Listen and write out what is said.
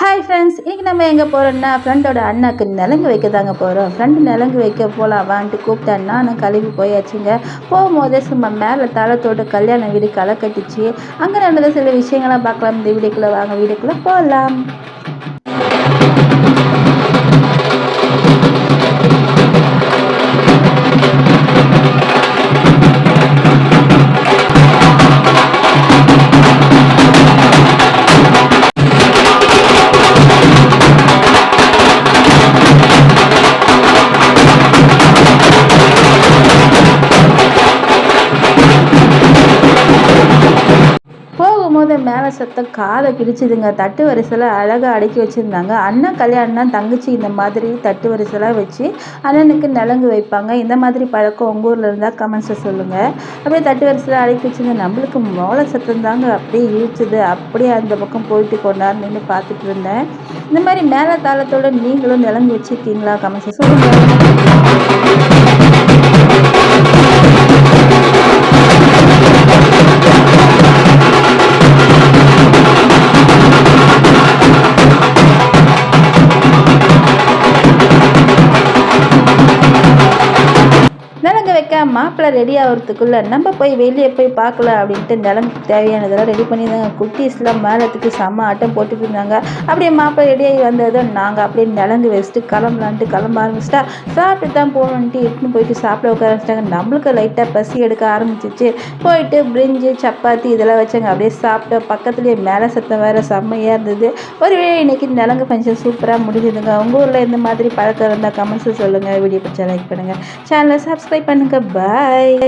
Hi friends இன்றைக்கி நம்ம எங்கே போகிறோம்னா ஃப்ரெண்டோட அண்ணாக்கு நிலங்கு வைக்க தாங்க போகிறோம் ஃப்ரெண்டு நிலங்கு வைக்க போகலாம் வான்ட்டு கூப்பிட்டேன்னா நான் கழுவி போயாச்சுங்க. போகும்போதே சும்மா மேலே தளத்தோட கல்யாண வீடு களை கட்டிச்சு. அங்கே நடந்த சில விஷயங்கள்லாம் பார்க்கலாம். இந்த வீடுக்குள்ளே வாங்க வீடுக்குள்ளே போகலாம் போது மேலே சத்தம் காதை கிழிச்சிதுங்க. தட்டு வரிசையில் அழகாக அடுக்கி வச்சுருந்தாங்க. அண்ணன் கல்யாணம்னா தங்கச்சி இந்த மாதிரி தட்டு வரிசைலாம் வச்சு அண்ணனுக்கு நலங்கு வைப்பாங்க. இந்த மாதிரி பழக்கம் உங்கள் ஊரில் இருந்தால் கமெண்ட்ஸை சொல்லுங்கள் அப்படியே தட்டு வரிசையில் அடுக்கி வச்சுருந்த நம்மளுக்கு மோள சத்தம் தாங்க அப்படியே இழுச்சுது அப்படியே அந்த பக்கம் போயிட்டு கொண்டாந்து நின்று பார்த்துட்டு இருந்தேன். இந்த மாதிரி மேலே தாளத்தோட நீங்களும் நிலங்கு வச்சுருக்கீங்களா கமெண்ட்ஸை சொல்லுங்கள் நிலங்க வைக்க மாப்பிள்ளை ரெடி ஆகிறதுக்குள்ளே நம்ம போய் வெளியே போய் பார்க்கலாம் அப்படின்ட்டு நிலங்கு தேவையானதெல்லாம் ரெடி பண்ணி தாங்க குட்டீஸ்லாம் மேலத்துக்கு செம்ம ஆட்டம் போட்டுட்டு இருந்தாங்க. அப்படியே மாப்பிள்ளை ரெடியாகி வந்ததும் நாங்கள் அப்படியே நிலங்கு வச்சுட்டு கிளம்பலான்ட்டு கிளம்ப ஆரம்பிச்சிட்டா. சாப்பிட்டு தான் போகணுன்ட்டு இட்டுன்னு போயிட்டு சாப்பிட உட்கார ஆரம்பிச்சிட்டாங்க நம்மளுக்கு லைட்டாக பசி எடுக்க ஆரம்பிச்சிச்சு. போயிட்டு பிரிஞ்சு சப்பாத்தி இதெல்லாம் வச்சாங்க. அப்படியே சாப்பிட்டோம். பக்கத்துலேயே மேலே சத்தம் வேறு செம்மையாக இருந்தது. ஒரு வேளை இன்னைக்கு நிலங்கு ஃபங்க்ஷன் சூப்பராக முடிஞ்சுதுங்க. உங்கள் ஊரில் இந்த மாதிரி பழக்கம் இருந்தால் கமெண்ட்ஸில் சொல்லுங்கள் வீடியோ பிடிச்சா லைக் பண்ணுங்கள் சேனலை சப்ஸ்கிரைப் பண்ணுங்கள் பாய்